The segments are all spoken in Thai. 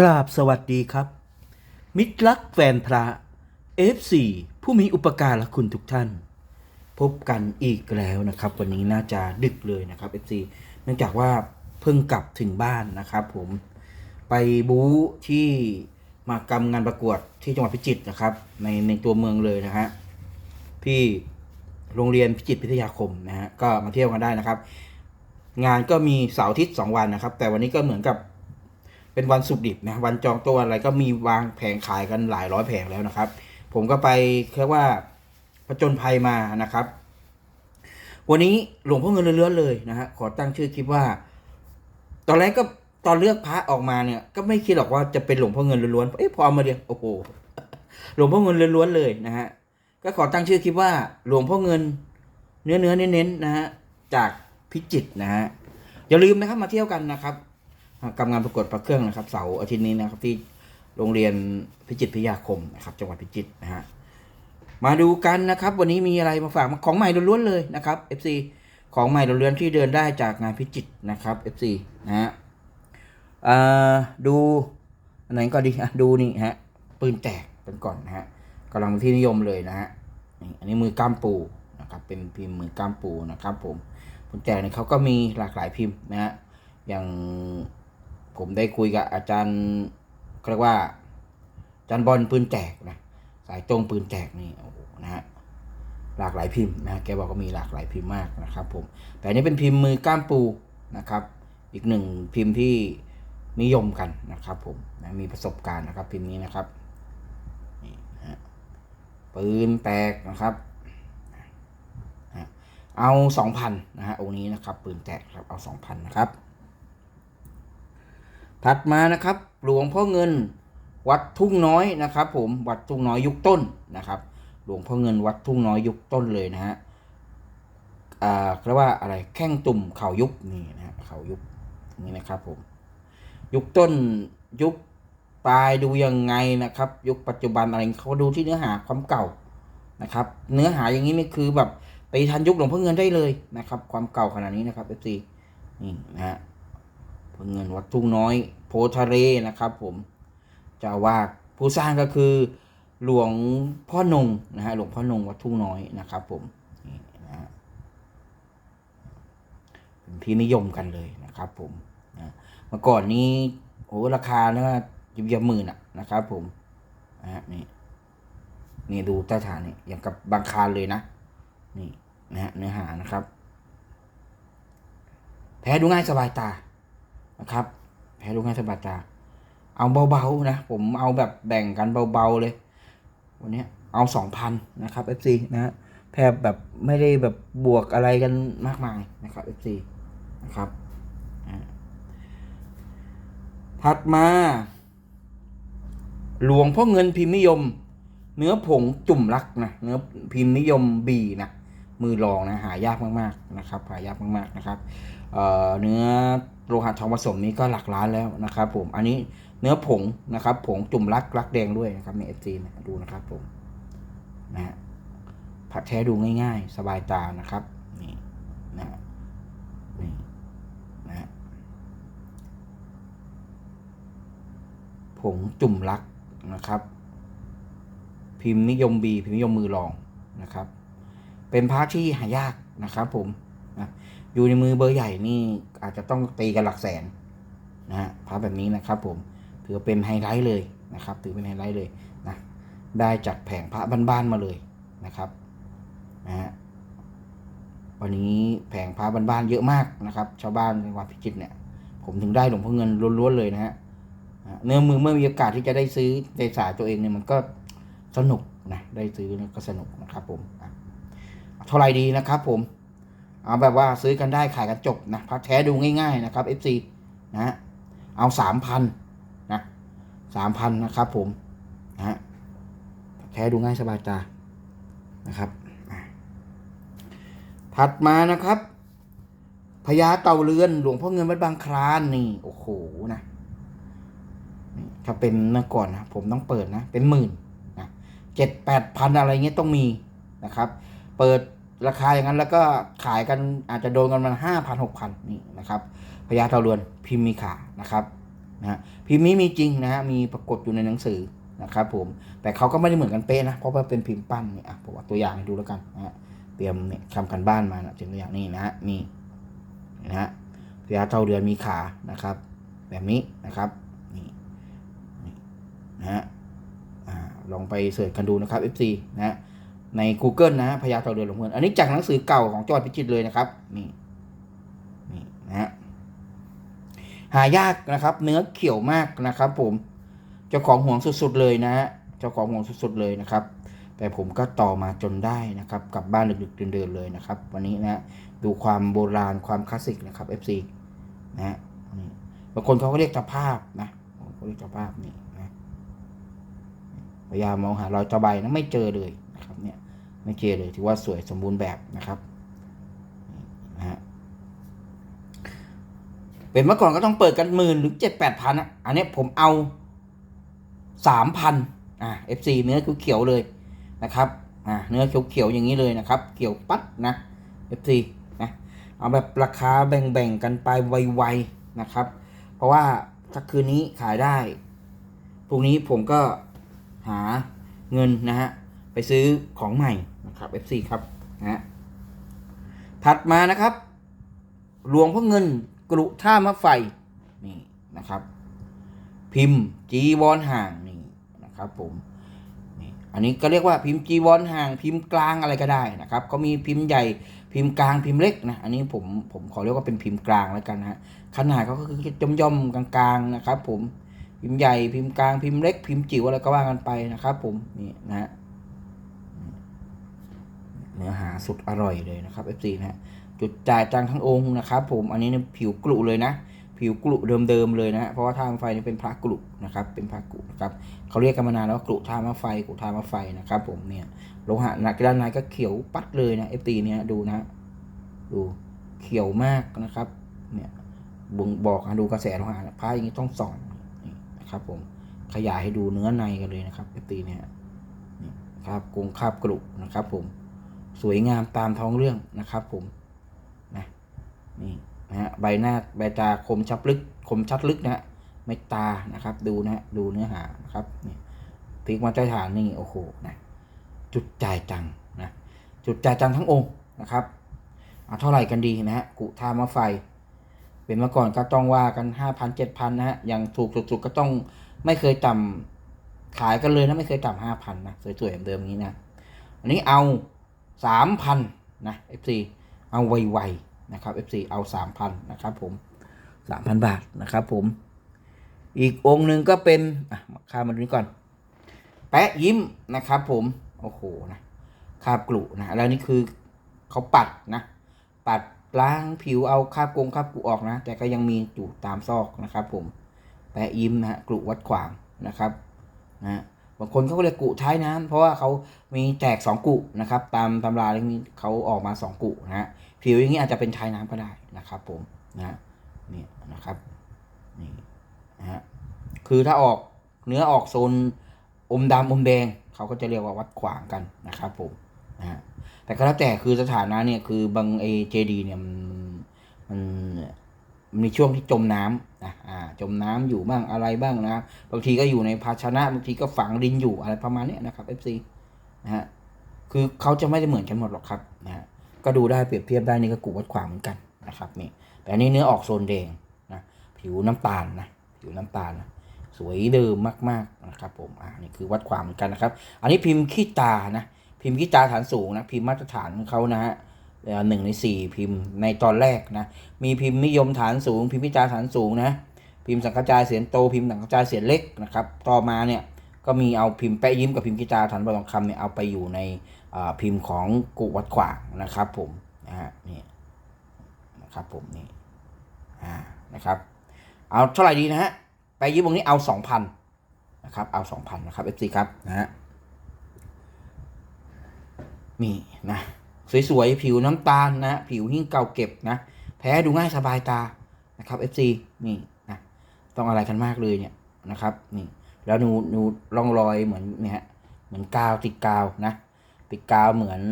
กราบสวัสดีครับ มิตรรักแฟนพระ F4 ผู้มีอุปการะคุณทุกท่าน พบกันอีกแล้วนะครับ วันนี้น่าจะดึกเลยนะครับ F4 เนื่องจากว่าเพิ่งกลับถึงบ้านนะครับ ผมไปบู๊ที่มากรรมงานประกวดที่จังหวัดพิจิตรนะครับ ในในตัวเมืองเลยนะฮะที่โรงเรียนพิจิตรพิทยาคมนะฮะก็มาเที่ยวกันได้นะครับ งานก็มีเสาร์อาทิตย์สองวันนะครับ แต่วันนี้ก็เหมือนกับ เป็นวันสุกดิบนะวันจองตัวอะไรก็มีวางแผงขายกันหลายร้อยแผงแล้วนะครับ ผมก็ไปแค่ว่าผจญภัยมานะครับ วันนี้หลวงพ่อเงินเลื้อนเลยนะฮะขอตั้งชื่อคลิปว่า ตอนแรกก็ตอนเลือกพระออกมาเนี่ย ก็ไม่คิดหรอกว่าจะเป็นหลวงพ่อเงินล้วนๆเอ๊ะพอเอามาเรียงโอ้โหหลวงพ่อเงินล้วนๆเลยนะฮะก็ขอตั้งชื่อคลิปว่าหลวงพ่อเงิน เนื้อเนื้อเน้นๆนะฮะจากพิจิตนะฮะอย่าลืมนะครับมาเที่ยวกันนะครับ กำงานประกวดพระเครื่องนะครับ เสาร์อาทิตย์นี้นะครับที่โรงเรียนพิจิตรพิยาคมนะครับ จังหวัดพิจิตรนะฮะมาดูกันนะครับ วันนี้มีอะไรมาฝากของใหม่ล้วนๆเลยนะครับ FC ของใหม่ล้วนๆที่เดินได้จากงานพิจิตรนะครับ FC นะฮะดูอันไหนก็ดีดูนี่ฮะปืนแตกเป็นก่อนนะฮะกำลังเป็นที่นิยมเลยนะฮะนี่อันนี้มือก้ามปูนะครับเป็นพิมพ์มือก้ามปูนะครับผมปืนแตกเนี่ยเขาก็มีหลากหลายพิมพ์นะฮะอย่าง ผมได้คุยกับอาจารย์เรียกว่าอาจารย์บอลปืนแตกนะสายตรงปืนแตกนี่โอ้โหนะฮะหลากหลายพิมพ์นะแกบอกก็มีหลากหลายพิมพ์มากนะครับผมแต่นี้เป็นพิมพ์มือก้ามปูนะครับ อีกหนึ่งพิมพ์ที่นิยมกันนะครับผมนะมีประสบการณ์นะครับพิมพ์นี้นะครับนี่นะฮะปืนแตกนะครับเอาสองพันนะฮะองค์นี้นะครับปืนแตกครับเอาสองพันนะครับ ถัดมานะครับ หลวงพ่อเงินวัดทุ่งน้อยนะครับ ผมวัดทุ่งน้อยยุคต้นนะครับ หลวงพ่อเงินวัดทุ่งน้อยยุคต้นเลยนะฮะอ่าเรียกว่าอะไรแข้งตุ่มเข่ายุบนี่นะฮะเข่ายุบนี่นะครับผมยุคต้นยุคปลายดูยังไงนะครับ ยุคปัจจุบันอะไรเขาดูที่เนื้อหาความเก่านะครับ เนื้อหาอย่างนี้นี่คือแบบไปทันยุคหลวงพ่อเงินได้เลยนะครับ ความเก่าขนาดนี้นะครับเอฟซีนี่นะฮะ เงินวัดทุ่งน้อยโพทะเลนะครับผมเจ้าอาวาดผู้สร้างก็คือหลวงพ่อนงนะฮะหลวงพ่อนงวัดทุ่งน้อยนะครับผมนี่นะฮะเป็นที่นิยมกันเลยนะครับผมนะเมื่อก่อนนี้โอ้ราคาเนี่ยยิบยับหมื่นอะนะครับผมนะฮะนี่นี่ดูใต้ฐานนี่อย่างกับบางคารเลยนะ นี่นะฮะเนื้อหานะครับ แพ้ดูง่ายสบายตา นะครับแพ้ลูกง่ายสบายตา เอาเบาๆนะ ผมเอาแบบแบ่งกันเบาๆเลย วันนี้เอาสองพันนะครับ FC นะฮะแพรแบบไม่ได้แบบบวกอะไรกันมากมายนะครับ FC นะครับอ่าถัดมา หลวงพ่อเงินพิมพ์นิยม เนื้อผงจุ่มรักนะเนื้อพิมพ์นิยมบีนะ มือรองนะหายากมากๆนะครับหายากมากๆนะครับเเนื้อโลหะทองผสมนี้ก็หลักล้านแล้วนะครับ ผมอันนี้เนื้อผงนะครับ ผงจุ่มรักรักแดงด้วยนะครับในเอฟซีนดูนะครับผมนะฮะผัดแท้ดูง่าย ๆ สบายตานะครับนี่นะฮะนี่นะฮะผงจุ่มรักนะครับ พิมพ์นิยมบีพิมพ์นิยมมือรองนะครับ เป็นพระที่หายากนะครับผมนะอยู่ในมือเบอร์ใหญ่นี่อาจจะต้องตีกันหลักแสนนะฮะพระแบบนี้นะครับผมถือเป็นไฮไลท์เลยนะครับ ถือเป็นไฮไลท์เลยนะได้จากแผงพระบ้านๆมาเลยนะครับนะฮะวันนี้แผงพระบ้านๆเยอะมากนะครับ ชาวบ้านจังหวัดพิจิตรเนี่ยผมถึงได้หลวงพ่อเงินล้วนๆเลยนะฮะเนื้อมือเมื่อมีโอกาสที่จะได้ซื้อในสายตัวเองเนี่ยมันก็สนุกนะได้ซื้อก็สนุกนะครับผมอะ เท่าไรดีนะครับผม เอาแบบว่าซื้อกันได้ขายกันจบนะพักแท้ดูง่าย ๆ นะครับ FC นะฮะเอาสามพันนะสามพันนะครับผมนะฮะแท้ดูง่ายสบายตานะครับ ถัดมานะครับพญาเต่าเรือนหลวงพ่อเงินวัดบางคลานนี่ โอ้โหนะถ้าเป็นเมื่อก่อนนะผมต้องเปิดนะ เป็นหมื่นนะเจ็ดแปดพันอะไรเงี้ยต้องมีนะครับ เปิดราคาอย่างนั้นแล้วก็ขายกันอาจจะโดนกันมาห้าพันหกพันนี่นะครับพญาเต่าเรือนพิมพ์มีขานะครับนะฮะพิมพ์นี้มีจริงนะฮะมีปรากฏอยู่ในหนังสือนะครับผมแต่เขาก็ไม่ได้เหมือนกันเป๊ะนะเพราะว่าเป็นพิมพ์ปั้นเนี่ยผมเอาตัวอย่างให้ดูแล้วกันนะฮะเตรียมเนี่ยทำกันบ้านมานะเป็นตัวอย่างนี่นะฮะมีนะฮะพญาเต่าเรือนมีขานะครับ แบบนี้นะครับนี่นี่นะฮะลองไปเสิร์ชกันดูนะครับ FC นะฮะ ใน Google นะพญาเต่าเรือนหลวงเมืองอันนี้จากหนังสือเก่าของจังหวัดพิจิตรเลยนะครับ นี่นี่นะฮะหายากนะครับ เนื้อเขียวมากนะครับ ผมเจ้าของห่วงสุดๆเลยนะฮะเจ้าของห่วงสุดๆเลยนะครับ แต่ผมก็ต่อมาจนได้นะครับกลับบ้านดึกๆเดินๆเลยนะครับ วันนี้นะดูความโบราณความคลาสสิกนะครับ FC นะฮะบางคนเขาก็เรียกตะภาพนะเขาเรียกตะภาพนี่นะพยายามมองหารอยตะไบนะไม่เจอเลย ไม่เจอเลยถือว่าสวยสมบูรณ์แบบนะครับนะฮะเป็นเมื่อก่อนก็ต้องเปิดกันหมื่นหรือเจ็ดแปดพันอะอันนี้ผมเอาสามพันอ่า FC เนื้อเขียวๆเลยนะครับอ่าเนื้อเขียวๆอย่างนี้เลยนะครับ เขียวปัดนะ FC นะเอาแบบราคาแบ่งๆกันไปไวๆนะครับ เพราะว่าถ้าคืนนี้ขายได้พรุ่งนี้ผมก็หาเงินนะฮะ ไปซื้อของใหม่นะครับ FC ครับนะฮะถัดมานะครับ หลวงพ่อเงินกรุท่ามะไฟนี่นะครับ พิมพ์จีวรห่างนี่นะครับผมนี่อันนี้ก็เรียกว่าพิมพ์จีวรห่าง พิมพ์กลางอะไรก็ได้นะครับเขามีพิมพ์ใหญ่พิมพ์กลางพิมพ์เล็กนะอันนี้ผมผมขอเรียกว่าเป็นพิมพ์กลางแล้วกันนะฮะขนาดเขาก็คือย่อมย่อมกลางๆนะครับ ผมพิมพ์ใหญ่พิมพ์กลางพิมพ์เล็ก พิมพ์จิ๋วอะไรก็ว่ากันไปนะครับ ผมนี่นะฮะ เนื้อหาสุดอร่อยเลยนะครับ FC นะฮะจุดจ่ายจังทั้งองค์นะครับ ผมอันนี้เนี่ยผิวกลุเลยนะ ผิวกลุเดิมๆเลยนะฮะเพราะว่าท่ามไฟนี่เป็นพระกลุนะครับ เป็นพระกลุนะครับเขาเรียกกันมานานแล้วว่ากลุท่ามะไฟกลุท่ามะไฟนะครับ ผมเนี่ยโลหะหนักด้านในก็เขียวปัดเลยนะเอฟตีเนี่ยดูนะ ดูเขียวมากนะครับ เนี่ยบ่งบอกนะดูกระแสโลหะนะพระอย่างนี้ต้องส่องนี่นะครับผมขยายให้ดูเนื้อในกันเลยนะครับเอฟตีเนี่ยครับกงคาบกลุนะครับผม สวยงามตามท้องเรื่องนะครับผมนะนี่นะฮะใบหน้าใบตาคมชับลึก คมชัดลึกนะฮะไม่ตานะครับ ดูนะฮะดูเนื้อหานะครับนี่พลิกมาใต้ฐานนี่โอ้โหนะจุดจ่ายจังนะจุดจ่ายจังทั้งองค์นะครับเอาเท่าไหร่กันดีนะฮะกุทามะไฟ เป็นเมื่อก่อนก็ต้องว่ากันห้าพันเจ็ดพันนะฮะอย่างถูกสุดๆก็ต้องไม่เคยต่ำขายกันเลยนะไม่เคยต่ำห้าพันนะสวยๆเหมือนเดิมนี้นะอันนี้เอา สามพันนะ FC เอาไวๆนะครับ FC เอา3,000นนะครับผม3,000บาทนะครับผม อีกองค์หนึ่งก็เป็นอะข้ามมาดูนี้ก่อน แปะยิ้มนะครับผม โอ้โหนะคาบกลุนะแล้วนี่คือเขาปัดนะ ปัดล้างผิวเอาคาบกงคาบกลุออกนะ แต่ก็ยังมีอยู่ตามซอกนะครับผม แปะยิ้มนะฮะกลุวัดขวางนะครับนะ บางคนเขาก็เรียกกุท้ายน้ำเพราะว่าเขามีแจกสองกุนะครับ ตามตำราเรื่องนี้เขาออกมาสองกุนะฮะผิวอย่างนี้อาจจะเป็นท้ายน้ำก็ได้นะครับผมนะนี่นะครับนี่นะฮะคือถ้าออกเนื้อออกโซนอมดำอมแดงเขาก็จะเรียกว่าวัดขวางกันนะครับผมนะฮะแต่ก็แล้วแต่คือสถานะเนี่ยคือบางเอเจดีเนี่ยมันมันมีช่วงที่จมน้ำนะอ่า จมน้ำอยู่บ้างอะไรบ้างนะบางทีก็อยู่ในภาชนะบางทีก็ฝังดินอยู่อะไรประมาณนี้นะครับ FC นะฮะคือเขาจะไม่ได้เหมือนกันหมดหรอกครับนะฮะก็ดูได้เปรียบเทียบได้นี่ก็กูวัดขวางเหมือนกันนะครับนี่แต่อันนี้เนื้อออกโซนแดงนะผิวน้ำตาลนะผิวน้ำตาลนะสวยเดิมมากๆนะครับผมอ่านี่คือวัดความเหมือนกันนะครับ อันนี้พิมพ์ขี้ตานะพิมพ์ขี้ตาฐานสูงนะพิมพ์มาตรฐานของเขานะฮะหนึ่งในสี่พิมพ์ในตอนแรกนะมีพิมพ์นิยมฐานสูง พิมพ์พิจารฐานสูงนะ พิมพ์สังกระจายเสียงโตพิมพ์สังกระจายเสียงเล็กนะครับ ต่อมาเนี่ยก็มีเอาพิมพ์แปะยิ้มกับพิมพ์กีตาร์ฐานบรองคำเนี่ยเอาไปอยู่ในพิมพ์ของกุวัดขวางนะครับผมนะฮะนี่นะครับผมนี่อ่านะครับเอาเท่าไหร่ดีนะฮะแปยิ้มวงนี้เอาสองพันนะครับเอาสองพันนะครับ FC ครับนะฮะนี่นะสวยๆผิวน้ำตาลนะผิวหิ้งเก่าเก็บนะแพ้ดูง่ายสบายตานะครับ FC นี่ ต้องอะไรกันมากเลยเนี่ยนะครับนี่แล้วหนูหนูร่องรอยเหมือนเนี่ยฮะเหมือนกาวติดกาวนะ ติดกาวเหมือน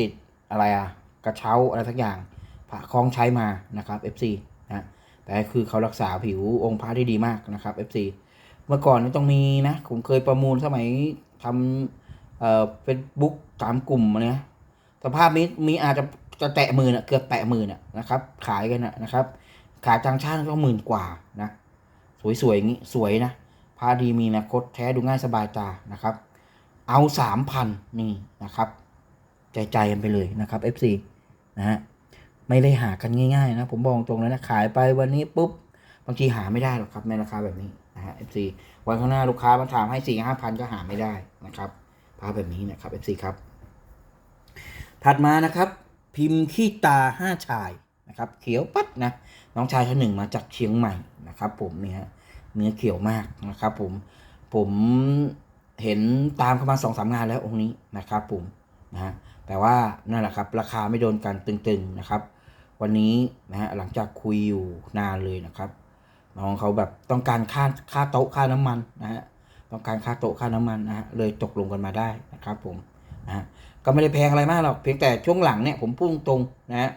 ติดอะไรอะกระเช้าอะไรสักอย่างผ่าคล้องใช้มานะครับ FC นะแต่คือเขารักษาผิวองค์พระได้ดีมากนะครับ FC เมื่อก่อนนี่ต้องมีนะ ผมเคยประมูลสมัยทำเอ่อเฟซบุ๊กตามกลุ่มเนี้ยสภาพนี้มีอาจจะจะแตะหมื่นอะเกือบแตะหมื่นอะนะครับ ขายกันนะนะครับ ขายต่างชาติก็หมื่นกว่านะ สวยๆอย่างนี้สวยนะพาดีมีนะคตแท้ดูง่ายสบายตานะครับ เอาสามพันนี่นะครับใจใจกันไปเลยนะครับ FC นะฮะไม่ได้หากันง่ายๆนะผมบอกตรงเลยนะขายไปวันนี้ปุ๊บบางทีหาไม่ได้หรอกครับในราคาแบบนี้นะฮะ FC วันข้างหน้าลูกค้ามาถามให้สี่ห้าพันก็หาไม่ได้นะครับพาแบบนี้นะครับ FC ครับ ถัดมานะครับ พิมพ์ขี้ตาห้าชาย นะครับเขียวปัดนะน้องชายท่านหนึ่งมาจากเชียงใหม่นะครับ ผมเนี่ยเนื้อเขียวมากนะครับ ผมผมเห็นตามเข้ามาสองสามงานแล้วองค์นี้นะครับ ผมนะฮะแต่ว่านั่นแหละครับ ราคาไม่โดนกันตึงๆนะครับ วันนี้นะฮะหลังจากคุยอยู่นานเลยนะครับน้องเขาแบบต้องการค่าค่าโต๊ะค่าน้ำมันนะฮะต้องการค่าโต๊ะค่าน้ำมันนะฮะเลยตกลงกันมาได้นะครับ ผมนะฮะก็ไม่ได้แพงอะไรมากหรอกเพียงแต่ช่วงหลังเนี่ยผมพูดตรงๆนะฮะ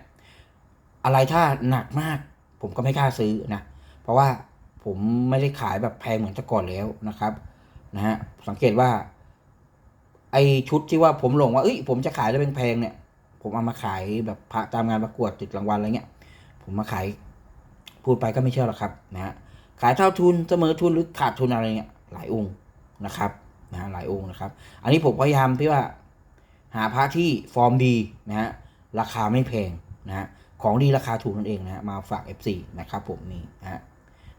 อะไรถ้าหนักมาก ผมก็ไม่กล้าซื้อนะ เพราะว่าผมไม่ได้ขายแบบแพงเหมือนแต่ก่อนแล้วนะครับนะฮะสังเกตว่า ไอชุดที่ว่าผมหลงว่าเอ้ยผมจะขายได้แพงเนี่ย ผมเอามาขายแบบพระตามงานประกวดติดรางวัลอะไรเงี้ย ผมมาขายพูดไปก็ไม่เชื่อหรอกครับนะฮะขายเท่าทุนเสมอทุนหรือขาดทุนอะไรเงี้ยหลายองค์นะครับนะฮะหลายองค์นะครับ อันนี้ผมพยายามที่ว่า หาพระที่ฟอร์มดีนะฮะราคาไม่แพงนะฮะ ของดีราคาถูกนั่นเองนะฮะมาฝาก F4 นะครับผมนี่นะฮะ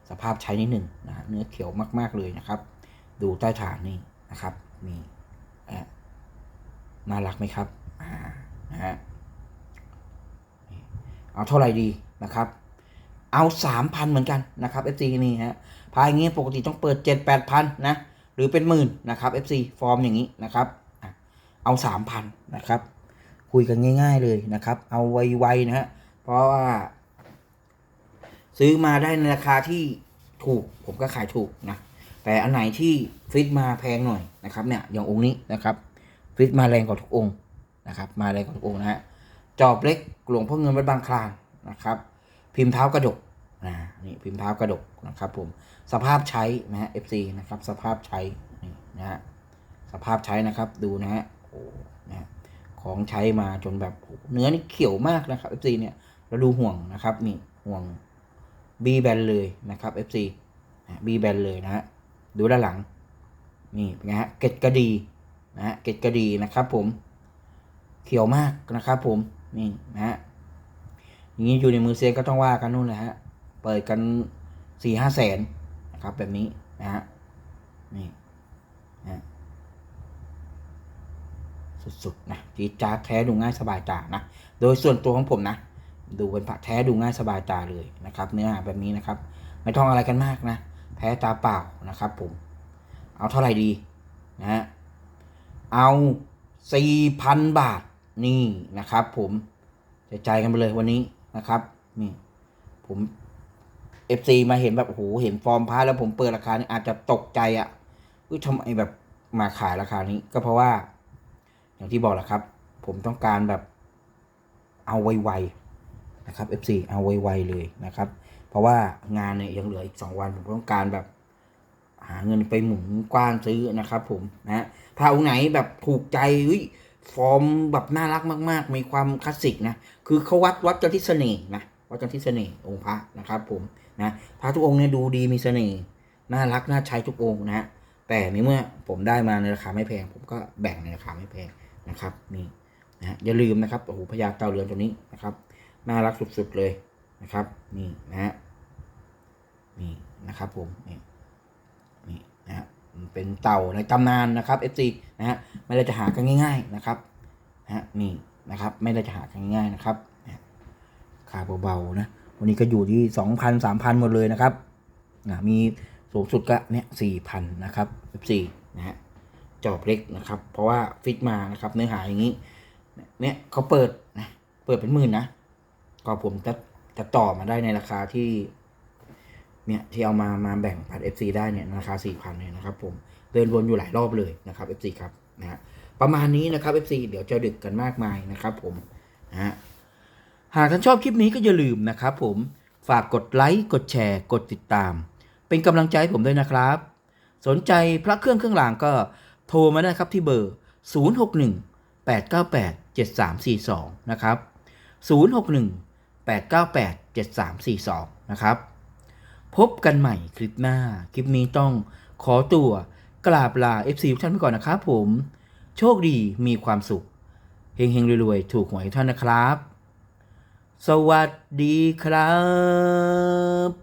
สภาพใช้นิดหนึ่งนะเนื้อเขียวมาก ๆเลยนะครับ ดูใต้ฐานนี่นะครับนี่อะน่ารักไหมครับอ่านะฮะเอาเท่าไหร่ดีนะครับ เอาสามพันเหมือนกันนะครับ FC นี่ฮะพายอย่างงี้ปกติต้องเปิดเจ็ดแปดพันนะหรือเป็นหมื่นนะครับ FC ฟอร์มอย่างนี้นะครับเอาสามพันนะครับ คุยกันง่าย ๆเลยนะครับ เอาไวๆนะฮะ เพราะว่า ซื้อมาได้ในราคาที่ถูก ผมก็ขายถูกนะ แต่อันไหนที่ฟิตมาแพงหน่อยนะครับ เนี่ยอย่างองค์นี้นะครับ ฟิตมาแรงกว่าทุกองค์นะครับ มาแรงกว่าทุกองค์นะฮะจอบเล็กหลวงพ่อเงินวัดบางคลานนะครับ พิมพ์เท้ากระดกนะนี่พิมพ์เท้ากระดกนะครับ ผมสภาพใช้นะฮะ FC นะครับ สภาพใช้นี่นะฮะสภาพใช้นะครับดูนะฮะโอ้นะฮะของใช้มาจนแบบเนื้อนี่เขียวมากนะครับ FC เนี่ย เราดูห่วงนะครับนี่ห่วง B แบนเลยนะครับ FC นะ B แบนเลยนะฮะดูด้านหลัง นี่เป็นไงฮะเกล็ดกระดีนะฮะเกล็ดกระดีนะครับ ผม เขียวมากนะครับ ผมนี่นะฮะอย่างนี้อยู่ในมือเซียนก็ต้องว่ากันนู่นแหละฮะเปิดกันสี่ห้าแสนนะครับแบบนี้นะฮะนี่นะสุดๆนะจีจ้าแท้ดูง่ายสบายตานะ โดยส่วนตัวของผมนะ ดูเป็นพระแท้ดูง่ายสบายตาเลยนะครับ เนื้อหาแบบนี้นะครับ ไม่ต้องอะไรกันมากนะแท้ตาเปล่านะครับผม เอาเท่าไหร่ดีนะฮะเอาสี่พันบาทนี่นะครับผมใจใจกันไปเลยวันนี้นะครับนี่ผมเอฟซีมาเห็นแบบโอ้โหเห็นฟอร์มพาแล้วผมเปิดราคานี่อาจจะตกใจอะ่ะอุ้ยทำไมแบบมาขายราคานี้ ก็เพราะว่า อย่างที่บอกแหละครับ ผมต้องการแบบเอาไวๆ นะครับ FC เอาไวๆเลยนะครับ เพราะว่างานเนี่ยยังเหลืออีกสองวันผมต้องการแบบหาเงินไปหมุนกว้านซื้อนะครับผมนะถ้าองค์ไหนแบบถูกใจฟอร์มแบบน่ารักมากๆ มีความคลาสสิกนะ คือเขาวัดวัดกันที่เสน่ห์นะวัดกันที่เสน่ห์องค์พระนะครับผมนะพระทุกองค์เนี่ยดูดีมีเสน่ห์น่ารักน่าใช้ทุกองค์นะฮะแต่ในเมื่อผมได้มาในราคาไม่แพง ผมก็แบ่งในราคาไม่แพงนะครับนี่นะฮะอย่าลืมนะครับโอ้โหพญาเต่าเรือนตัวนี้นะครับ น่ารักสุดๆเลยนะครับ นี่นะฮะนี่นะครับผมนี่นี่นะฮะเป็นเต่าในตำนานนะครับ FC นะฮะไม่ได้จะหากันง่าย ๆนะครับนะฮะนี่นะครับ ไม่ได้จะหากันง่ายๆนะครับนะค่าเบาๆนะวันนี้ก็อยู่ที่สองพันสามพันหมดเลยนะครับนะมีสูงสุดก็เนี่ยสี่พันนะครับ FC นะฮะจอบเล็กนะครับ เพราะว่าฟิตมานะครับเนื้อหาอย่างนี้ เนี่ยเขาเปิดนะเปิดเป็นหมื่นนะ ก็ผมจะจะต่อมาได้ในราคาที่ เนี่ยที่เอามามาแบ่งผัด FC ได้เนี่ยราคา4,000เนี่ยนะครับ ผมเดินวนอยู่หลายรอบเลยนะครับ FC ครับนะฮะประมาณนี้นะครับ FC เดี๋ยวจะดึกกันมากมายนะครับ ผมนะฮะหากท่านชอบคลิปนี้ก็อย่าลืมนะครับผมฝากกดไลค์กดแชร์ กดติดตาม เป็นกำลังใจให้ผมด้วยนะครับ สนใจพระเครื่องเครื่องรางก็โทรมาได้ครับที่เบอร์ 061 898 7342 นะครับ 061 898 7342 นะครับ พบกันใหม่คลิปหน้า คลิปนี้ต้องขอตัวกราบลา FC ทุกท่านไปก่อนนะครับผม โชคดีมีความสุข เฮงเฮงๆรวยๆ ถูกหวยท่านนะครับ สวัสดีครับ